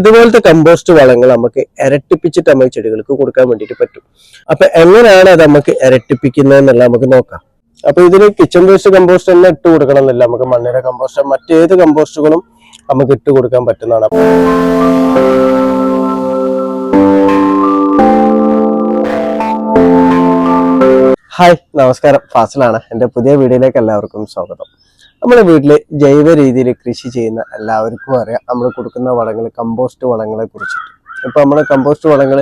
ഇതുപോലത്തെ കമ്പോസ്റ്റ് വളങ്ങൾ നമുക്ക് ഇരട്ടിപ്പിച്ചിട്ട് നമുക്ക് ചെടികൾക്ക് കൊടുക്കാൻ വേണ്ടിയിട്ട് പറ്റും. അപ്പൊ എങ്ങനെയാണ് അത് നമുക്ക് ഇരട്ടിപ്പിക്കുന്നത് എന്നുള്ളത് നമുക്ക് നോക്കാം. അപ്പൊ ഇതിന് കിച്ചൺ വേസ്റ്റ് കമ്പോസ്റ്റ് തന്നെ ഇട്ട് കൊടുക്കണം എന്നില്ല നമുക്ക് മണ്ണിര കമ്പോസ്റ്റ് മറ്റേത് കമ്പോസ്റ്റുകളും നമുക്ക് ഇട്ട് കൊടുക്കാൻ പറ്റുന്നതാണ്. ഹായ് നമസ്കാരം. ഫാസിലാണ്. എന്റെ പുതിയ വീഡിയോയിലേക്ക് എല്ലാവർക്കും സ്വാഗതം. നമ്മുടെ വീട്ടിൽ ജൈവ രീതിയിൽ കൃഷി ചെയ്യുന്ന എല്ലാവർക്കും അറിയാം. നമ്മൾ കൊടുക്കുന്ന വളങ്ങൾ കമ്പോസ്റ്റ് വളങ്ങളെ കുറിച്ചിട്ട്. ഇപ്പം നമ്മൾ കമ്പോസ്റ്റ് വളങ്ങൾ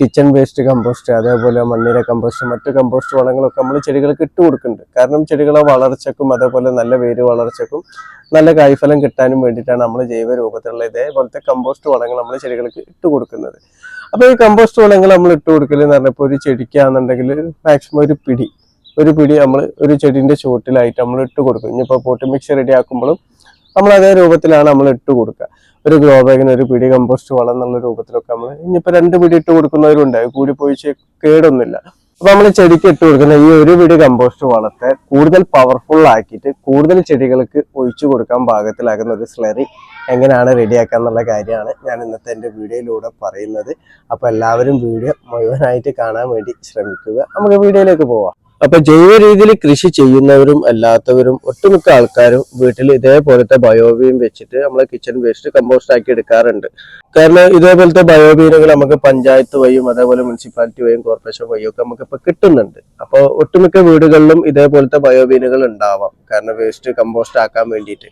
കിച്ചൺ വേസ്റ്റ് കമ്പോസ്റ്റ് അതേപോലെ മണ്ണിര കമ്പോസ്റ്റ് മറ്റു കമ്പോസ്റ്റ് വളങ്ങളൊക്കെ നമ്മൾ ചെടികൾക്ക് ഇട്ട് കൊടുക്കുന്നുണ്ട്. കാരണം ചെടികളെ വളർച്ചക്കും അതേപോലെ നല്ല വേര് വളർച്ചക്കും നല്ല കായ്ഫലം കിട്ടാനും വേണ്ടിയിട്ടാണ് നമ്മൾ ജൈവ രൂപത്തിലുള്ള ഇതേപോലത്തെ കമ്പോസ്റ്റ് വളങ്ങൾ നമ്മൾ ചെടികൾക്ക് ഇട്ട് കൊടുക്കുന്നത്. അപ്പോൾ ഈ കമ്പോസ്റ്റ് വളങ്ങൾ നമ്മൾ ഇട്ട് കൊടുക്കൽ എന്ന് പറഞ്ഞപ്പോൾ ഒരു ചെടിക്കാന്നുണ്ടെങ്കിൽ മാക്സിമം ഒരു പിടി. ഒരു പിടി നമ്മൾ ഒരു ചെടിന്റെ ചുവട്ടിലായിട്ട് നമ്മൾ ഇട്ട് കൊടുക്കും. ഇനിയിപ്പോൾ പോട്ടി മിക്സ് റെഡി ആക്കുമ്പോഴും നമ്മൾ അതേ രൂപത്തിലാണ് നമ്മൾ ഇട്ട് കൊടുക്കുക. ഒരു ഗ്രോ ബാഗിന് ഒരു പിടി കമ്പോസ്റ്റ് വളം എന്നുള്ള രൂപത്തിലൊക്കെ നമ്മൾ ഇനിയിപ്പോൾ രണ്ട് പിടി ഇട്ട് കൊടുക്കുന്നവരും ഉണ്ട്. കൂടി പോയി കേടൊന്നുമില്ല. അപ്പൊ നമ്മൾ ചെടിക്ക് ഇട്ട് കൊടുക്കുന്ന ഈ ഒരു പിടി കമ്പോസ്റ്റ് വളത്തെ കൂടുതൽ പവർഫുൾ ആക്കിയിട്ട് കൂടുതൽ ചെടികൾക്ക് ഒഴിച്ചു കൊടുക്കാൻ പാകത്തിലാക്കുന്ന ഒരു സ്ലറി എങ്ങനെയാണ് റെഡിയാക്കുക എന്നുള്ള കാര്യമാണ് ഞാൻ ഇന്നത്തെ എന്റെ വീഡിയോയിലൂടെ പറയുന്നത്. അപ്പൊ എല്ലാവരും വീഡിയോ മുഴുവനായിട്ട് കാണാൻ വേണ്ടി ശ്രമിക്കുക. നമുക്ക് വീഡിയോയിലേക്ക് പോവാം. അപ്പൊ ജൈവ രീതിയിൽ കൃഷി ചെയ്യുന്നവരും അല്ലാത്തവരും ഒട്ടുമിക്ക ആൾക്കാരും വീട്ടിൽ ഇതേപോലത്തെ ബയോബീൻ വെച്ചിട്ട് നമ്മളെ കിച്ചൺ വേസ്റ്റ് കമ്പോസ്റ്റ് ആക്കി എടുക്കാറുണ്ട്. കാരണം ഇതേപോലത്തെ ബയോബീനുകൾ നമുക്ക് പഞ്ചായത്ത് വഴിയും അതേപോലെ മുനിസിപ്പാലിറ്റി വഴിയും കോർപ്പറേഷൻ വഴിയും ഒക്കെ നമുക്ക് ഇപ്പൊ കിട്ടുന്നുണ്ട്. അപ്പോൾ ഒട്ടുമിക്ക വീടുകളിലും ഇതേപോലത്തെ ബയോബീനുകൾ ഉണ്ടാവാം. കാരണം വേസ്റ്റ് കമ്പോസ്റ്റ് ആക്കാൻ വേണ്ടിയിട്ട്.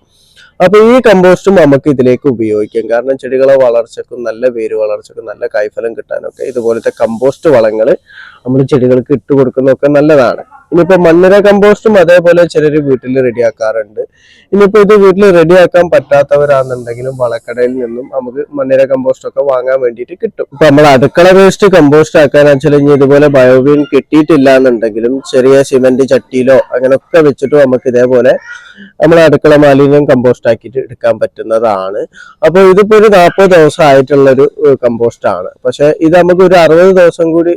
അപ്പൊ ഈ കമ്പോസ്റ്റും നമുക്ക് ഇതിലേക്ക് ഉപയോഗിക്കാം. കാരണം ചെടികളെ വളർച്ചക്കും നല്ല വേര് വളർച്ചക്കും നല്ല കായ്ഫലം കിട്ടാനൊക്കെ ഇതുപോലത്തെ കമ്പോസ്റ്റ് വളങ്ങൾ നമ്മൾ ചെടികൾക്ക് ഇട്ട് കൊടുക്കുന്നതൊക്കെ നല്ലതാണ്. ഇനിയിപ്പോ മണ്ണിര കമ്പോസ്റ്റും അതേപോലെ ചിലർ വീട്ടിൽ റെഡിയാക്കാറുണ്ട്. ഇനിയിപ്പോ ഇത് വീട്ടിൽ റെഡിയാക്കാൻ പറ്റാത്തവരാണെന്നുണ്ടെങ്കിലും വളക്കടയിൽ നിന്നും നമുക്ക് മണ്ണിര കമ്പോസ്റ്റ് ഒക്കെ വാങ്ങാൻ വേണ്ടിയിട്ട് കിട്ടും. ഇപ്പൊ നമ്മൾ അടുക്കള വേസ്റ്റ് കമ്പോസ്റ്റ് ആക്കാൻ വെച്ചാൽ ഇനി ഇതുപോലെ ബയോബീൻ കിട്ടിയിട്ടില്ല എന്നുണ്ടെങ്കിലും ചെറിയ സിമെന്റ് ചട്ടിയിലോ അങ്ങനെയൊക്കെ വെച്ചിട്ട് നമുക്ക് ഇതേപോലെ നമ്മൾ അടുക്കള മാലിന്യം കമ്പോസ്റ്റ് ആക്കിയിട്ട് എടുക്കാൻ പറ്റുന്നതാണ്. അപ്പോൾ ഇതിപ്പോ ഒരു നാൽപ്പത് ദിവസം ആയിട്ടുള്ള ഒരു കമ്പോസ്റ്റ് ആണ് പക്ഷെ ഇത് നമുക്ക് ഒരു അറുപത് ദിവസം കൂടി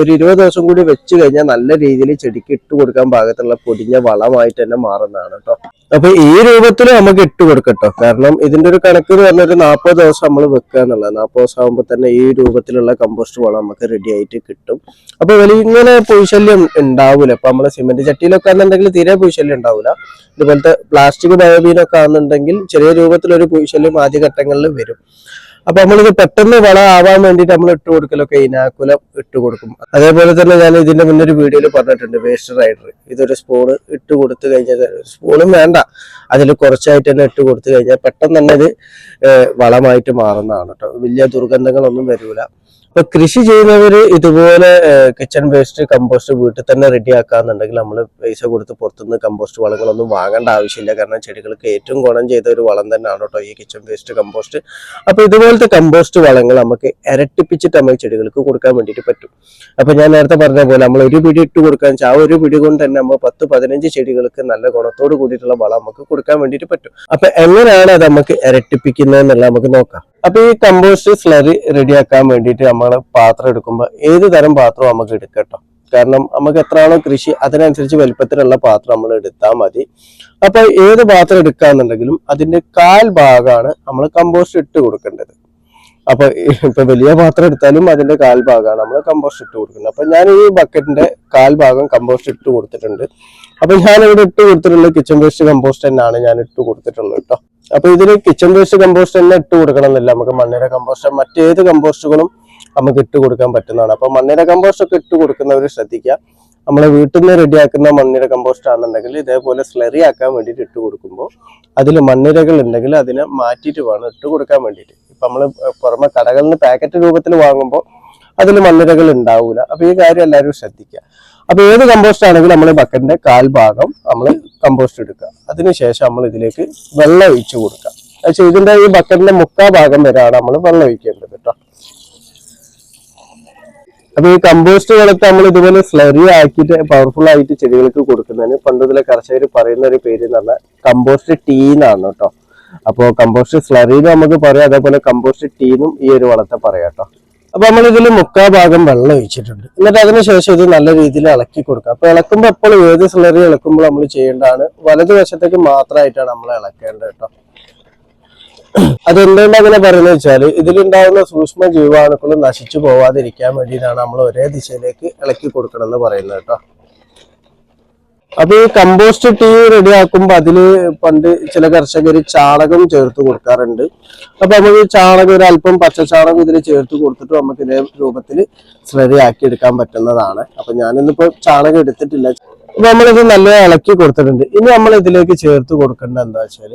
ഒരു ഇരുപത് ദിവസം കൂടി വെച്ച് കഴിഞ്ഞാൽ നല്ല രീതിയിൽ ചെടിക്ക് ഇട്ട് കൊടുക്കാൻ പാകത്തുള്ള പൊടിഞ്ഞ വളമായിട്ട് തന്നെ മാറുന്നതാണ് കേട്ടോ അപ്പൊ ഈ രൂപത്തിൽ നമുക്ക് ഇട്ട് കൊടുക്കട്ടോ കാരണം ഇതിന്റെ ഒരു കണക്ക് എന്ന് പറഞ്ഞാൽ ഒരു നാൽപ്പത് ദിവസം നമ്മൾ വെക്കുക എന്നുള്ളത്. നാൽപ്പത് ദിവസം ആകുമ്പോൾ തന്നെ ഈ രൂപത്തിലുള്ള കമ്പോസ്റ്റ് വളം നമുക്ക് റെഡി ആയിട്ട് കിട്ടും. അപ്പൊ ഇങ്ങനെ പൂശല്യം ഉണ്ടാവില്ല അപ്പൊ നമ്മൾ സിമെന്റ് ചട്ടിയിലൊക്കെ ആണെന്നുണ്ടെങ്കിൽ തീരെ പൂശല്യം ഉണ്ടാവില്ല ഇതുപോലത്തെ പ്ലാസ്റ്റിക് ബയോബീനൊക്കെ ആണെന്നുണ്ടെങ്കിൽ ചെറിയ രൂപത്തിലൊരു ഒരു പൊയ്ശല്യം ആദ്യഘട്ടങ്ങളിൽ വരും. അപ്പൊ നമ്മളിത് പെട്ടെന്ന് വള ആവാൻ വേണ്ടിയിട്ട് നമ്മൾ ഇട്ട് കൊടുക്കലൊക്കെ ഇനാക്കുലം ഇട്ട് കൊടുക്കും. അതേപോലെ തന്നെ ഞാൻ ഇതിന്റെ മുന്നേ ഒരു വീഡിയോയിൽ പറഞ്ഞിട്ടുണ്ട് വേസ്റ്റ് റൈഡർ ഇതൊരു സ്പൂണ് ഇട്ട് കൊടുത്തു കഴിഞ്ഞാൽ സ്പൂണും വേണ്ട. അതിൽ കുറച്ചായിട്ട് തന്നെ ഇട്ട് കൊടുത്തു കഴിഞ്ഞാൽ പെട്ടെന്ന് തന്നെ ഇത് വളമായിട്ട് മാറുന്നതാണ് കേട്ടോ വലിയ ദുർഗന്ധങ്ങളൊന്നും വരൂല. ഇപ്പൊ കൃഷി ചെയ്യുന്നവര് ഇതുപോലെ കിച്ചൺ വേസ്റ്റ് കമ്പോസ്റ്റ് വീട്ടിൽ തന്നെ റെഡി ആക്കാന്നുണ്ടെങ്കിൽ നമ്മൾ പൈസ കൊടുത്ത് പുറത്തുനിന്ന് കമ്പോസ്റ്റ് വളങ്ങളൊന്നും വാങ്ങേണ്ട ആവശ്യമില്ല. കാരണം ചെടികൾക്ക് ഏറ്റവും ഗുണം ചെയ്ത ഒരു വളം തന്നെയാണ് കേട്ടോ ഈ കിച്ചൺ വേസ്റ്റ് കമ്പോസ്റ്റ് അപ്പൊ ഇതുപോലത്തെ കമ്പോസ്റ്റ് വളങ്ങൾ നമുക്ക് ഇരട്ടിപ്പിച്ചിട്ട് നമുക്ക് ചെടികൾക്ക് കൊടുക്കാൻ വേണ്ടിയിട്ട് പറ്റും. അപ്പൊ ഞാൻ നേരത്തെ പറഞ്ഞ പോലെ നമ്മൾ ഒരു പിടി ഇട്ട് കൊടുക്കാൻ വെച്ചാൽ ആ ഒരു പിടി കൊണ്ട് തന്നെ നമ്മൾ പത്ത് പതിനഞ്ച് ചെടികൾക്ക് നല്ല ഗുണത്തോട് കൂടിയിട്ടുള്ള വളം നമുക്ക് കൊടുക്കാൻ വേണ്ടിയിട്ട് പറ്റും. അപ്പൊ എങ്ങനെയാണ് അത് നമുക്ക് ഇരട്ടിപ്പിക്കുന്നത് എന്നുള്ളത് നമുക്ക് നോക്കാം. അപ്പൊ ഈ കമ്പോസ്റ്റ് സ്ലറി റെഡിയാക്കാൻ വേണ്ടിയിട്ട് നമ്മൾ പാത്രം എടുക്കുമ്പോൾ ഏത് തരം പാത്രം നമുക്ക് എടുക്കട്ടോ കാരണം നമുക്ക് എത്രയാണോ കൃഷി അതിനനുസരിച്ച് വലിപ്പത്തിലുള്ള പാത്രം നമ്മൾ എടുത്താൽ മതി. അപ്പൊ ഏത് പാത്രം എടുക്കാന്നുണ്ടെങ്കിലും അതിന്റെ കാൽ ഭാഗമാണ് നമ്മൾ കമ്പോസ്റ്റ് ഇട്ട് കൊടുക്കേണ്ടത്. അപ്പൊ ഇപ്പൊ വലിയ പാത്രം എടുത്താലും അതിന്റെ കാൽ ഭാഗമാണ് നമ്മൾ കമ്പോസ്റ്റ് ഇട്ട് കൊടുക്കുന്നത്. അപ്പൊ ഞാൻ ഈ ബക്കറ്റിന്റെ കാൽ ഭാഗം കമ്പോസ്റ്റ് ഇട്ട് കൊടുത്തിട്ടുണ്ട്. അപ്പൊ ഞാൻ ഇവിടെ ഇട്ട് കൊടുത്തിട്ടുള്ള കിച്ചൺ വേസ്റ്റ് കമ്പോസ്റ്റ് തന്നെയാണ് ഞാൻ ഇട്ട് കൊടുത്തിട്ടുള്ളത് കേട്ടോ. അപ്പൊ ഇതിന് കിച്ചൺ വേസ്റ്റ് കമ്പോസ്റ്റ് തന്നെ ഇട്ട് കൊടുക്കണം എന്നില്ല നമുക്ക് മണ്ണിര കമ്പോസ്റ്റ് മറ്റേത് കമ്പോസ്റ്റുകളും നമുക്ക് ഇട്ട് കൊടുക്കാൻ പറ്റുന്നതാണ്. അപ്പൊ മണ്ണിര കമ്പോസ്റ്റ് ഒക്കെ ഇട്ട് കൊടുക്കുന്നവർ ശ്രദ്ധിക്കുക. നമ്മളെ വീട്ടിൽ നിന്ന് റെഡിയാക്കുന്ന മണ്ണിര കമ്പോസ്റ്റ് ആണെന്നുണ്ടെങ്കിൽ ഇതേപോലെ സ്ലറി ആക്കാൻ വേണ്ടിയിട്ട് ഇട്ട് കൊടുക്കുമ്പോൾ അതിൽ മണ്ണിരകൾ ഉണ്ടെങ്കിൽ അതിനെ മാറ്റിയിട്ട് വേണം ഇട്ട് കൊടുക്കാൻ വേണ്ടിയിട്ട്. ഇപ്പൊ നമ്മൾ പുറമെ കടകളിൽ നിന്ന് പാക്കറ്റ് രൂപത്തിൽ വാങ്ങുമ്പോൾ അതിൽ മണ്ണിരകൾ ഉണ്ടാവില്ല അപ്പൊ ഈ കാര്യം എല്ലാവരും ശ്രദ്ധിക്കുക. അപ്പൊ ഏത് കമ്പോസ്റ്റ് ആണെങ്കിലും നമ്മൾ ബക്കറ്റിന്റെ കാൽ ഭാഗം നമ്മൾ കമ്പോസ്റ്റ് എടുക്കുക. അതിനുശേഷം നമ്മൾ ഇതിലേക്ക് വെള്ളം ഒഴിച്ചു കൊടുക്കുക. പക്ഷേ ഇതിന്റെ ഈ ബക്കറ്റിന്റെ മുക്കാ ഭാഗം വരെയാണ് നമ്മൾ വെള്ളം ഒഴിക്കേണ്ടത് കേട്ടോ. അപ്പൊ ഈ കമ്പോസ്റ്റ് വളത്ത് നമ്മൾ ഇതുപോലെ സ്ലറി ആക്കിയിട്ട് പവർഫുൾ ആയിട്ട് ചെടികൾക്ക് കൊടുക്കുന്നതിന് പണ്ട് ഇതിലെ കർഷകർ പറയുന്ന ഒരു പേര് എന്ന് പറഞ്ഞാൽ കമ്പോസ്റ്റ് ടീ എന്നാണ് കേട്ടോ. അപ്പോൾ കമ്പോസ്റ്റ് സ്ലറി നമുക്ക് പറയാം അതേപോലെ കമ്പോസ്റ്റ് ടീന്നും ഈ ഒരു വളത്തെ പറയാം കേട്ടോ. അപ്പൊ നമ്മൾ ഇതിൽ മുക്കാ ഭാഗം വെള്ളം ഒഴിച്ചിട്ടുണ്ട്. എന്നിട്ട് അതിനുശേഷം ഇത് നല്ല രീതിയിൽ ഇളക്കി കൊടുക്കുക. അപ്പൊ ഇളക്കുമ്പോൾ എപ്പോഴും ഏത് സിലറി ഇളക്കുമ്പോൾ നമ്മൾ ചെയ്യേണ്ടതാണ് വലതുവശത്തേക്ക് മാത്രമായിട്ടാണ് നമ്മൾ ഇളക്കേണ്ടത് കേട്ടോ. അതെന്തുകൊണ്ട് അങ്ങനെ പറയുന്നത് വെച്ചാൽ ഇതിലുണ്ടാകുന്ന സൂക്ഷ്മ ജീവാണുക്കൾ നശിച്ചു പോവാതിരിക്കാൻ വേണ്ടിയിട്ടാണ് നമ്മൾ ഒരേ ദിശയിലേക്ക് ഇളക്കി കൊടുക്കണം എന്ന് പറയുന്നത് കേട്ടോ. അപ്പൊ ഈ കമ്പോസ്റ്റ് ടീ റെഡിയാക്കുമ്പോൾ അതിൽ പണ്ട് ചില കർഷകർ ചാണകം ചേർത്ത് കൊടുക്കാറുണ്ട്. അപ്പൊ നമുക്ക് ചാണകം ഒരു അല്പം പച്ച ചാണകം ഇതിൽ ചേർത്ത് കൊടുത്തിട്ട് നമുക്ക് ഇതേ രൂപത്തിൽ റെഡിയാക്കി എടുക്കാൻ പറ്റുന്നതാണ്. അപ്പൊ ഞാനിന്നിപ്പോ ചാണകം എടുത്തിട്ടില്ല. അപ്പൊ നമ്മളിത് നല്ല ഇളക്കി കൊടുത്തിട്ടുണ്ട്. ഇനി നമ്മൾ ഇതിലേക്ക് ചേർത്ത് കൊടുക്കേണ്ട എന്താ വെച്ചാൽ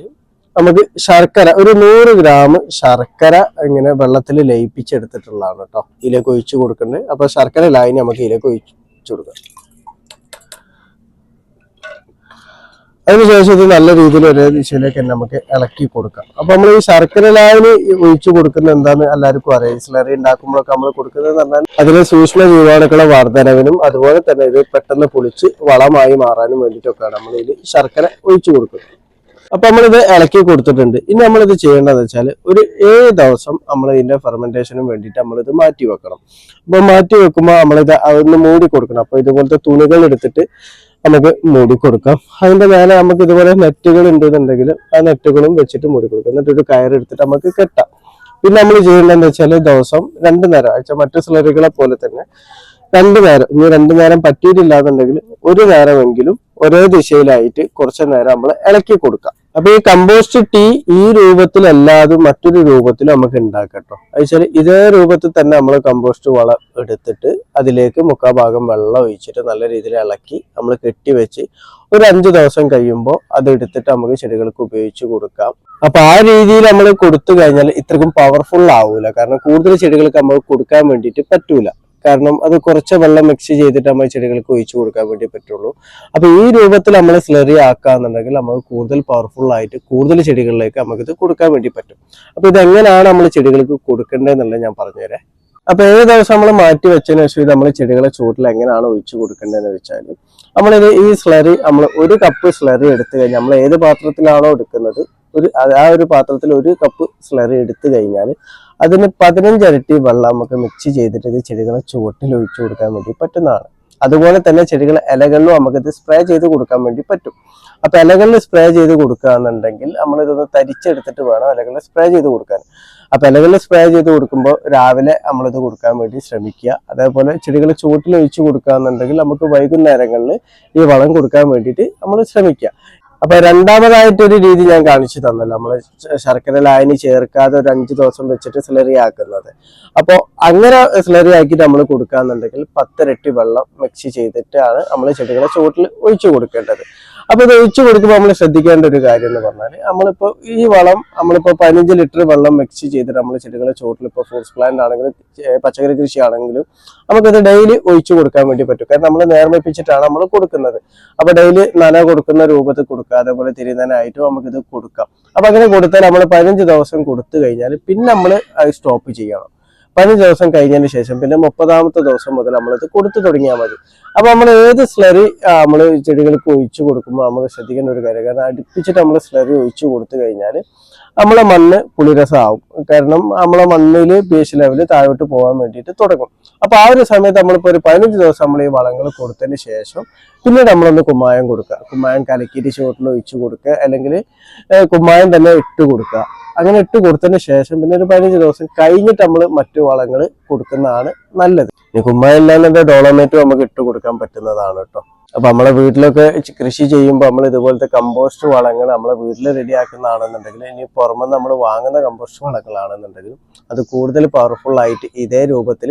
നമുക്ക് ശർക്കര ഒരു നൂറ് ഗ്രാം ശർക്കര ഇങ്ങനെ വെള്ളത്തിൽ ലയിപ്പിച്ചെടുത്തിട്ടുള്ളതാണ് കേട്ടോ ഇതിലേക്ക് ഒഴിച്ചു കൊടുക്കേണ്ടത് അപ്പൊ ശർക്കര ലായനി നമുക്ക് ഇതിലേക്ക് ഒഴിച്ചു കൊടുക്കാം. അതിനുശേഷം ഇത് നല്ല രീതിയിൽ ഒരേ ദിശയിലേക്ക് നമുക്ക് ഇളക്കി കൊടുക്കാം. അപ്പൊ നമ്മൾ ഈ ശർക്കര ലായനി ഒഴിച്ചു കൊടുക്കുന്നത് എന്താന്ന് എല്ലാവർക്കും അറിയാം. സ്ലറി ഉണ്ടാക്കുമ്പോഴൊക്കെ നമ്മൾ കൊടുക്കുന്നത് എന്ന് പറഞ്ഞാൽ അതിലെ സൂക്ഷ്മ ജീവാണുക്കളെ വർധനവിനും അതുപോലെ തന്നെ ഇത് പെട്ടെന്ന് പൊളിച്ച് വളമായി മാറാനും വേണ്ടിയിട്ടൊക്കെയാണ് നമ്മൾ ഇതിൽ ശർക്കര ഒഴിച്ചു കൊടുക്കുന്നത്. അപ്പൊ നമ്മളിത് ഇളക്കി കൊടുത്തിട്ടുണ്ട്. ഇനി നമ്മളിത് ചെയ്യേണ്ടതെന്ന് വെച്ചാൽ ഒരു ഏഴ് ദിവസം നമ്മൾ ഇതിന്റെ ഫെർമെന്റേഷനും വേണ്ടിയിട്ട് നമ്മളിത് മാറ്റി വെക്കണം. അപ്പൊ മാറ്റി വെക്കുമ്പോൾ നമ്മളിത് അതൊന്ന് മൂടി കൊടുക്കണം. അപ്പൊ ഇതുപോലത്തെ തുണികൾ എടുത്തിട്ട് നമുക്ക് മൂടി കൊടുക്കാം. അതിന്റെ മേലെ നമുക്ക് ഇതുപോലെ നെറ്റുകൾ ഉണ്ടെന്നുണ്ടെങ്കിൽ ആ നെറ്റുകളും വെച്ചിട്ട് മൂടി കൊടുക്കാം. എന്നിട്ട് ഒരു കയറെടുത്തിട്ട് നമുക്ക് കെട്ടാം. പിന്നെ നമ്മൾ ചെയ്യേണ്ടതെന്ന് വെച്ചാൽ ദിവസം രണ്ടു നേരം ആഴ്ച മറ്റു സ്ലറികളെ പോലെ തന്നെ രണ്ടു നേരം. ഇനി രണ്ടു നേരം പറ്റിയിട്ടില്ലാന്നുണ്ടെങ്കിൽ ഒരു നേരമെങ്കിലും ഒരേ ദിശയിലായിട്ട് കുറച്ച് നേരം നമ്മൾ ഇളക്കി കൊടുക്കാം. അപ്പൊ ഈ കമ്പോസ്റ്റ് ടീ ഈ രൂപത്തിലല്ലാതെ മറ്റൊരു രൂപത്തിൽ നമുക്ക് ഉണ്ടാക്കട്ടോ വെച്ചാൽ ഇതേ രൂപത്തിൽ തന്നെ നമ്മൾ കമ്പോസ്റ്റ് വളം എടുത്തിട്ട് അതിലേക്ക് മുക്കാ ഭാഗം വെള്ളം ഒഴിച്ചിട്ട് നല്ല രീതിയിൽ ഇളക്കി നമ്മൾ കെട്ടിവെച്ച് ഒരു അഞ്ചു ദിവസം കഴിയുമ്പോൾ അത് എടുത്തിട്ട് നമുക്ക് ചെടികൾക്ക് ഉപയോഗിച്ച് കൊടുക്കാം. അപ്പൊ ആ രീതിയിൽ നമ്മൾ കൊടുത്തു കഴിഞ്ഞാൽ ഇത്രക്കും പവർഫുൾ ആവൂല. കാരണം കൂടുതൽ ചെടികൾക്ക് നമുക്ക് കൊടുക്കാൻ വേണ്ടിയിട്ട് പറ്റൂല. കാരണം അത് കുറച്ച് വെള്ളം മിക്സ് ചെയ്തിട്ട് നമ്മൾ ചെടികൾക്ക് ഒഴിച്ചു കൊടുക്കാൻ വേണ്ടി പറ്റുള്ളൂ. അപ്പൊ ഈ രൂപത്തിൽ നമ്മൾ സ്ലറി ആക്കാന്നുണ്ടെങ്കിൽ നമുക്ക് കൂടുതൽ പവർഫുൾ ആയിട്ട് കൂടുതൽ ചെടികളിലേക്ക് നമുക്കിത് കൊടുക്കാൻ വേണ്ടി പറ്റും. അപ്പൊ ഇത് എങ്ങനെയാണ് നമ്മൾ ചെടികൾക്ക് കൊടുക്കേണ്ടതെന്നുള്ളത് ഞാൻ പറഞ്ഞുതരാം. അപ്പൊ ഏത് ദിവസം നമ്മൾ മാറ്റി വെച്ചതിന് ശേഷം നമ്മൾ ചെടികളെ ചൂട്ടിൽ എങ്ങനെയാണ് ഒഴിച്ചു കൊടുക്കേണ്ടതെന്ന് വെച്ചാൽ നമ്മളിത് ഈ സ്ലറി നമ്മൾ ഒരു കപ്പ് സ്ലറി എടുത്തു കഴിഞ്ഞാൽ നമ്മൾ ഏത് പാത്രത്തിലാണോ എടുക്കുന്നത് ഒരു ആ ഒരു പാത്രത്തിൽ ഒരു കപ്പ് സ്ലറി എടുത്തു കഴിഞ്ഞാൽ അതിന് പതിനഞ്ചരട്ടി വെള്ളം നമുക്ക് മിക്സ് ചെയ്തിട്ട് ഇത് ചെടികളെ ചുവട്ടിൽ ഒഴിച്ചു കൊടുക്കാൻ വേണ്ടി പറ്റുന്നതാണ്. അതുപോലെ തന്നെ ചെടികളെ ഇലകളിലും നമുക്കിത് സ്പ്രേ ചെയ്ത് കൊടുക്കാൻ വേണ്ടി പറ്റും. അപ്പൊ ഇലകളിൽ സ്പ്രേ ചെയ്ത് നമ്മൾ ഇതൊന്ന് തരിച്ചെടുത്തിട്ട് വേണം ഇലകളിൽ സ്പ്രേ ചെയ്ത് കൊടുക്കാൻ. അപ്പൊ ഇലകളിൽ സ്പ്രേ ചെയ്ത് കൊടുക്കുമ്പോൾ രാവിലെ നമ്മളിത് കൊടുക്കാൻ വേണ്ടി ശ്രമിക്കുക. അതേപോലെ ചെടികൾ ചുവട്ടിൽ ഒഴിച്ചു കൊടുക്കുകയെന്നുണ്ടെങ്കിൽ നമുക്ക് വൈകുന്നേരങ്ങളിൽ ഈ വളം കൊടുക്കാൻ വേണ്ടിയിട്ട് നമ്മൾ ശ്രമിക്കുക. അപ്പൊ രണ്ടാമതായിട്ടൊരു രീതി ഞാൻ കാണിച്ചു തന്നല്ലോ. നമ്മൾ ശർക്കര ലായനി ചേർക്കാതെ ഒരു അഞ്ചു ദിവസം വെച്ചിട്ട് സ്ലറി ആക്കുന്നത്. അപ്പോൾ അങ്ങനെ സ്ലറി ആക്കിയിട്ട് നമ്മൾ കൊടുക്കാന്നുണ്ടെങ്കിൽ പത്തിരട്ടി വെള്ളം മിക്സ് ചെയ്തിട്ടാണ് നമ്മൾ ചെടികളെ ചുവട്ടിൽ ഒഴിച്ചു കൊടുക്കേണ്ടത്. അപ്പൊ ഇത് ഒഴിച്ചു കൊടുക്കുമ്പോൾ നമ്മൾ ശ്രദ്ധിക്കേണ്ട ഒരു കാര്യം എന്ന് പറഞ്ഞാൽ നമ്മളിപ്പോ ഈ വളം നമ്മളിപ്പോ പതിനഞ്ച് ലിറ്റർ വെള്ളം മിക്സ് ചെയ്തിട്ട് നമ്മൾ ചെടികളെ ചോട്ടിൽ ഇപ്പോൾ ഫ്രൂട്ട്സ് പ്ലാന്റ് ആണെങ്കിലും പച്ചക്കറി കൃഷി ആണെങ്കിലും നമുക്കത് ഡെയിലി ഒഴിച്ചു കൊടുക്കാൻ വേണ്ടി പറ്റും. കാരണം നമ്മൾ നേർമ്മിപ്പിച്ചിട്ടാണ് നമ്മൾ കൊടുക്കുന്നത്. അപ്പൊ ഡെയിലി നന കൊടുക്കുന്ന രൂപത്തിൽ കൊടുക്കുക. അതേപോലെ തിരുന്നനായിട്ടും നമുക്കിത് കൊടുക്കാം. അപ്പൊ അങ്ങനെ കൊടുത്താൽ നമ്മൾ പതിനഞ്ച് ദിവസം കൊടുത്തു കഴിഞ്ഞാൽ പിന്നെ നമ്മൾ അത് സ്റ്റോപ്പ് ചെയ്യണം. പതിനഞ്ച് ദിവസം കഴിഞ്ഞതിന് ശേഷം പിന്നെ മുപ്പതാമത്തെ ദിവസം മുതൽ നമ്മളിത് കൊടുത്തു തുടങ്ങിയാൽ മതി. അപ്പൊ നമ്മൾ ഏത് സ്ലറി നമ്മൾ ചെടികൾക്ക് ഒഴിച്ചു കൊടുക്കുമ്പോൾ നമ്മൾ ശ്രദ്ധിക്കേണ്ട ഒരു കാര്യം കാരണം അടുപ്പിച്ചിട്ട് നമ്മൾ സ്ലറി ഒഴിച്ചു കൊടുത്തു കഴിഞ്ഞാൽ നമ്മളെ മണ്ണ് പുളിരസമാവും കാരണം നമ്മളെ മണ്ണിൽ പി എച്ച് ലെവൽ താഴോട്ട് പോകാൻ വേണ്ടിയിട്ട് തുടങ്ങും. അപ്പൊ ആ ഒരു സമയത്ത് നമ്മളിപ്പോൾ ഒരു പതിനഞ്ച് ദിവസം നമ്മൾ ഈ വളങ്ങൾ കൊടുത്തതിന് ശേഷം പിന്നീട് നമ്മളൊന്ന് കുമ്മായം കൊടുക്കുക. കുമ്മായം കലക്കിയിട്ട് ചുവട്ടിൽ ഒഴിച്ചു കൊടുക്കുക. അല്ലെങ്കിൽ കുമ്മായം തന്നെ ഇട്ട് കൊടുക്കുക. അങ്ങനെ ഇട്ട് കൊടുത്തതിന് ശേഷം പിന്നെ ഒരു പതിനഞ്ച് ദിവസം കഴിഞ്ഞിട്ട് നമ്മൾ മറ്റു വളങ്ങൾ കൊടുക്കുന്നതാണ് നല്ലത്. ഇനി കുമ്മായം ഇല്ലാന്നുണ്ടെങ്കിൽ ഡോളോമേറ്റ് നമുക്ക് ഇട്ട് കൊടുക്കാൻ പറ്റുന്നതാണ് കേട്ടോ അപ്പൊ നമ്മളെ വീട്ടിലൊക്കെ കൃഷി ചെയ്യുമ്പോൾ നമ്മൾ ഇതുപോലത്തെ കമ്പോസ്റ്റ് വളങ്ങൾ നമ്മളെ വീട്ടിൽ റെഡിയാക്കുന്നതാണെന്നുണ്ടെങ്കിൽ ഇനി പുറമെ നമ്മൾ വാങ്ങുന്ന കമ്പോസ്റ്റ് വളങ്ങളാണെന്നുണ്ടെങ്കിൽ അത് കൂടുതൽ പവർഫുൾ ആയിട്ട് ഇതേ രൂപത്തിൽ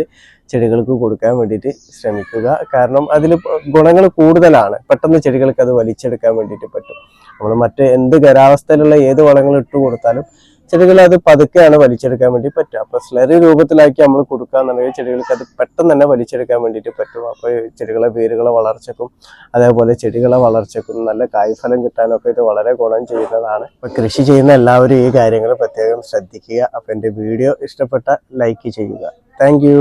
ചെടികൾക്ക് കൊടുക്കാൻ വേണ്ടിയിട്ട് ശ്രമിക്കുക. കാരണം അതിൽ ഗുണങ്ങൾ കൂടുതലാണ്. പെട്ടെന്ന് ചെടികൾക്ക് അത് വലിച്ചെടുക്കാൻ വേണ്ടിയിട്ട് പറ്റും. നമ്മൾ മറ്റ് എന്ത് ഖരാവസ്ഥയിലുള്ള ഏത് വളങ്ങൾ ഇട്ട് കൊടുത്താലും ചെടികൾ അത് പതുക്കെയാണ് വലിച്ചെടുക്കാൻ വേണ്ടി പറ്റുക. അപ്പൊ സ്ലറി രൂപത്തിലാക്കി നമ്മൾ കൊടുക്കുകയെന്നുണ്ടെങ്കിൽ ചെടികൾക്ക് അത് പെട്ടെന്ന് തന്നെ വലിച്ചെടുക്കാൻ വേണ്ടിയിട്ട് പറ്റും. അപ്പൊ ചെടികളെ വേരുകളെ വളർച്ചക്കും അതേപോലെ ചെടികളെ വളർച്ചക്കും നല്ല കായ്ഫലം കിട്ടാനൊക്കെ ഇത് വളരെ ഗുണം ചെയ്യുന്നതാണ്. അപ്പൊ കൃഷി ചെയ്യുന്ന എല്ലാവരും ഈ കാര്യങ്ങൾ പ്രത്യേകം ശ്രദ്ധിക്കുക. അപ്പൊ എന്റെ വീഡിയോ ഇഷ്ടപ്പെട്ട ലൈക്ക് ചെയ്യുക. താങ്ക്